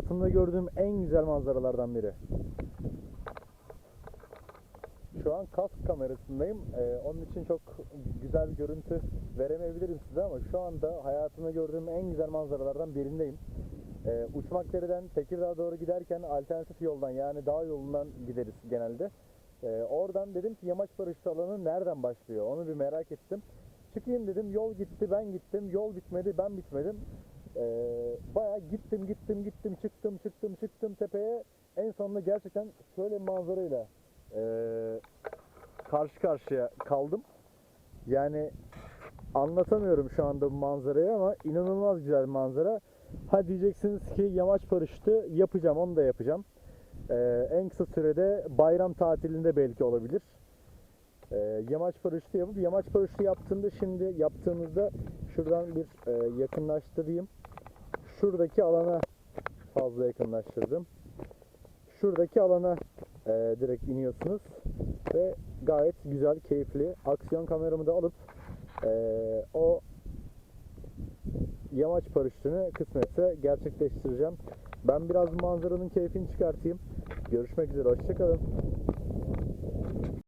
hayatımda gördüğüm en güzel manzaralardan biri. Şu an kask kamerasındayım. Ee, onun için çok güzel bir görüntü veremeyebilirim size ama şu anda hayatımda gördüğüm en güzel manzaralardan birindeyim. Ee, Uçmakdere'den Tekirdağ'a doğru giderken alternatif yoldan yani dağ yolundan gideriz genelde. Ee, oradan dedim ki yamaç paraşütü alanı nereden başlıyor onu bir merak ettim. Çıkayım dedim yol gitti ben gittim yol bitmedi ben bitmedim. Ee, bayağı gittim gittim gittim çıktım çıktım çıktım tepeye en sonunda gerçekten şöyle bir manzarayla ee, karşı karşıya kaldım. Yani anlatamıyorum şu anda bu manzarayı ama inanılmaz güzel manzara. Ha diyeceksiniz ki yamaç paraşütü yapacağım onu da yapacağım. Ee, en kısa sürede bayram tatilinde belki olabilir. Ee, yamaç paraşütü yapıp yamaç paraşütü yaptığında şimdi yaptığınızda şuradan bir e, yakınlaştırayım. Şuradaki alana fazla yakınlaştırdım. Şuradaki alana e, direkt iniyorsunuz ve gayet güzel, keyifli. Aksiyon kameramı da alıp e, o yamaç paraşütünü kısmetse gerçekleştireceğim. Ben biraz manzaranın keyfini çıkartayım. Görüşmek üzere, hoşçakalın.